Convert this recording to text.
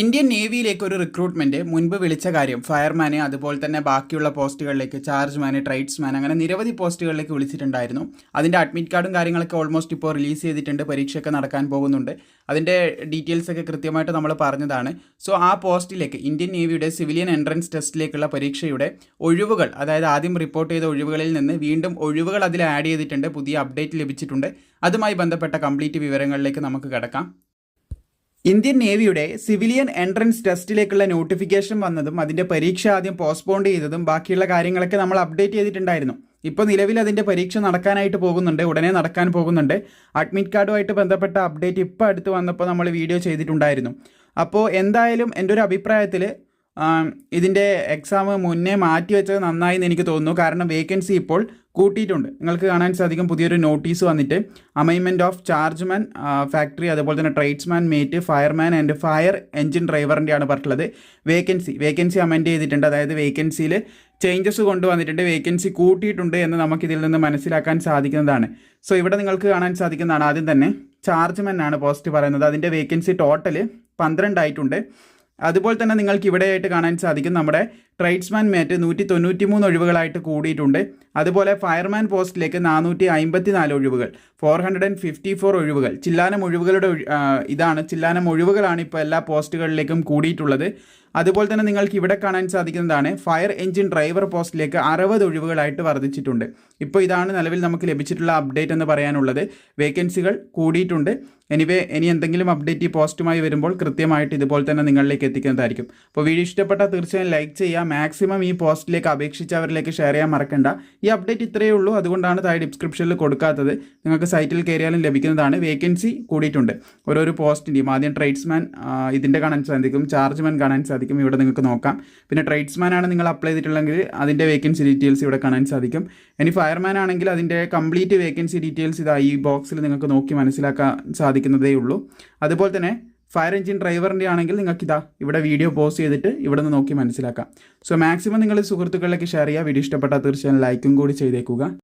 Indian നേവിയിലേക്ക് ഒരു recruitment മുൻപ് വിളിച്ച കാര്യം ഫയർമാന് അതുപോലെ തന്നെ ബാക്കിയുള്ള പോസ്റ്റുകളിലേക്ക് ചാർജ്മാന് ട്രൈഡ്സ്മാൻ അങ്ങനെ നിരവധി പോസ്റ്റുകളിലേക്ക് വിളിച്ചിട്ടുണ്ടായിരുന്നു. അതിന്റെ അഡ്മിറ്റ് കാർഡും കാര്യങ്ങളൊക്കെ ഓൾമോസ്റ്റ് ഇപ്പോൾ റിലീസ് ചെയ്തിട്ടുണ്ട് പരീക്ഷയൊക്കെ നടക്കാൻ പോകുന്നുണ്ട്. അതിന്റെ ഡീറ്റെയിൽസ് ഒക്കെ കൃത്യമായിട്ട് നമ്മൾ പറഞ്ഞതാണ്. സോ ആ പോസ്റ്റിലേക്ക് ഇന്ത്യൻ നേവിയുടെ സിവിലിയൻ എൻട്രൻസ് ടെസ്റ്റിലേക്കുള്ള പരീക്ഷയുടെ ഒഴിവുകൾ അതായത് ആദ്യം റിപ്പോർട്ട് ചെയ്ത ഒഴിവുകളിൽ നിന്ന് വീണ്ടും ഒഴിവുകൾ അതിൽ ആഡ് ചെയ്തിട്ടുണ്ട് പുതിയ അപ്ഡേറ്റ് ലഭിച്ചിട്ടുണ്ട്. അതുമായി ബന്ധപ്പെട്ട കംപ്ലീറ്റ് വിവരങ്ങളിലേക്ക് നമുക്ക് കിടക്കാം. ഇന്ത്യൻ നേവിയുടെ സിവിലിയൻ എൻട്രൻസ് ടെസ്റ്റിലേക്കുള്ള നോട്ടിഫിക്കേഷൻ വന്നതും അതിന്റെ പരീക്ഷ ആദ്യം പോസ്റ്റ്പോണ്ട് ചെയ്തതും ബാക്കിയുള്ള കാര്യങ്ങളൊക്കെ നമ്മൾ അപ്ഡേറ്റ് ചെയ്തിട്ടുണ്ടായിരുന്നു. ഇപ്പോൾ നിലവിൽ അതിന്റെ പരീക്ഷ നടക്കാനായിട്ട് പോകുന്നുണ്ട് ഉടനെ നടക്കാൻ പോകുന്നുണ്ട്. അഡ്മിറ്റ് കാർഡുമായിട്ട് ബന്ധപ്പെട്ട അപ്ഡേറ്റ് ഇപ്പോൾ അടുത്ത് വന്നപ്പോൾ നമ്മൾ വീഡിയോ ചെയ്തിട്ടുണ്ടായിരുന്നു. അപ്പോൾ എന്തായാലും എന്റെ ഒരു അഭിപ്രായത്തിൽ ഇതിന്റെ എക്സാം മുന്നേ മാറ്റി വെച്ചത് നന്നായി എന്ന് എനിക്ക് തോന്നുന്നു. കാരണം വേക്കൻസി ഇപ്പോൾ കൂട്ടിയിട്ടുണ്ട്. നിങ്ങൾക്ക് കാണാൻ സാധിക്കും പുതിയൊരു നോട്ടീസ് വന്നിട്ട്. അമൈൻമെന്റ് ഓഫ് ചാർജ്മാൻ ഫാക്ടറി അതുപോലെ തന്നെ tradesman mate fireman and fire engine ഡ്രൈവറിന്റെയാണ് പറഞ്ഞിട്ടുള്ളത്. വേക്കൻസി വേക്കൻസി അമെൻഡ് ചെയ്തിട്ടുണ്ട്. അതായത് വേക്കൻസിയിൽ ചേഞ്ചസ് കൊണ്ടുവന്നിട്ടുണ്ട്. വേക്കൻസി കൂട്ടിയിട്ടുണ്ട് എന്ന് നമുക്കിതിൽ നിന്ന് മനസ്സിലാക്കാൻ സാധിക്കുന്നതാണ്. സോ ഇവിടെ നിങ്ങൾക്ക് കാണാൻ സാധിക്കുന്നതാണ് ആദ്യം തന്നെ ചാർജ്മാൻ ആണ് പോസ്റ്റ് പറയുന്നത്. അതിന്റെ വേക്കൻസി ടോട്ടൽ പന്ത്രണ്ടായിട്ടുണ്ട്. അതുപോലെ തന്നെ നിങ്ങൾക്ക് ഇവിടെയായിട്ട് കാണാൻ സാധിക്കും നമ്മുടെ ട്രൈഡ്സ്മാൻ മേറ്റ് നൂറ്റി തൊണ്ണൂറ്റി മൂന്ന് ഒഴിവുകളായിട്ട് കൂടിയിട്ടുണ്ട്. അതുപോലെ ഫയർമാൻ പോസ്റ്റിലേക്ക് നാനൂറ്റി അമ്പത്തി നാല് ഒഴിവുകൾ four hundred and fifty four ഒഴിവുകൾ. ചില്ലാനം ഒഴിവുകളുടെ ഇതാണ്. ചില്ലാനം ഒഴിവുകളാണ് ഇപ്പോൾ എല്ലാ പോസ്റ്റുകളിലേക്കും കൂടിയിട്ടുള്ളത്. അതുപോലെ തന്നെ നിങ്ങൾക്ക് ഇവിടെ കാണാൻ സാധിക്കുന്നതാണ് ഫയർ എഞ്ചിൻ ഡ്രൈവർ പോസ്റ്റിലേക്ക് അറുപത് ഒഴിവുകളായിട്ട് വർദ്ധിച്ചിട്ടുണ്ട്. ഇപ്പോൾ ഇതാണ് നിലവിൽ നമുക്ക് ലഭിച്ചിട്ടുള്ള അപ്ഡേറ്റ് എന്ന് പറയാനുള്ളത്. വേക്കൻസികൾ കൂടിയിട്ടുണ്ട്. എനിവേ ഇനി എന്തെങ്കിലും അപ്ഡേറ്റ് ഈ പോസ്റ്റുമായി വരുമ്പോൾ കൃത്യമായിട്ട് ഇതുപോലെ തന്നെ നിങ്ങളിലേക്ക് എത്തിക്കുന്നതായിരിക്കും. അപ്പോൾ വീഡിയോ ഇഷ്ടപ്പെട്ടാൽ തീർച്ചയായും ലൈക്ക് ചെയ്യുക മാക്സിമം ഈ പോസ്റ്റിലേക്ക് അപേക്ഷിച്ചവരിലേക്ക് ഷെയർ ചെയ്യാൻ മറക്കണ്ട. ഈ അപ്ഡേറ്റ് ഇത്രയേ ഉള്ളൂ. അതുകൊണ്ടാണ് താഴെ ഡിസ്ക്രിപ്ഷനിൽ കൊടുക്കാത്തത്. നിങ്ങൾക്ക് സൈറ്റിൽ കയറിയാലും ലഭിക്കുന്നതാണ്. വേക്കൻസി കൂടിയിട്ടുണ്ട്. ഓരോരോ പോസ്റ്റിന്റെയും ആദ്യം ട്രേഡ്സ്മാൻ ഇതിന്റെ കാണാൻ സാധിക്കും. ചാർജ്മാൻ കാണാൻ സാധിക്കും. ഇവിടെ നിങ്ങൾക്ക് നോക്കാം. പിന്നെ ട്രേഡ്സ്മാൻ ആണ് നിങ്ങൾ അപ്ലൈ ചെയ്തിട്ടുള്ളെങ്കിൽ അതിന്റെ വേക്കൻസി ഡീറ്റെയിൽസ് ഇവിടെ കാണാൻ സാധിക്കും. ഇനി ഫയർമാൻ ആണെങ്കിൽ അതിന്റെ കംപ്ലീറ്റ് വേക്കൻസി ഡീറ്റെയിൽസ് ഇതാ ഈ ബോക്സിൽ നിങ്ങൾക്ക് നോക്കി മനസ്സിലാക്കാൻ സാധിക്കുന്നതേ ഉള്ളൂ. അതുപോലെ തന്നെ ഫയർ എഞ്ചിൻ ഡ്രൈവറിന്റെ ആണെങ്കിൽ നിങ്ങൾക്ക് ഇതാ ഇവിടെ വീഡിയോ പോസ് ചെയ്തിട്ട് ഇവിടെ നിന്ന് നോക്കി മനസ്സിലാക്കാം. സോ മാക്സിമം നിങ്ങൾ സുഹൃത്തുക്കളിലേക്ക് ഷെയർ ചെയ്യുക. വീഡിയോ ഇഷ്ടപ്പെട്ടാൽ തീർച്ചയായും ലൈക്കും കൂടി ചെയ്തേക്കുക.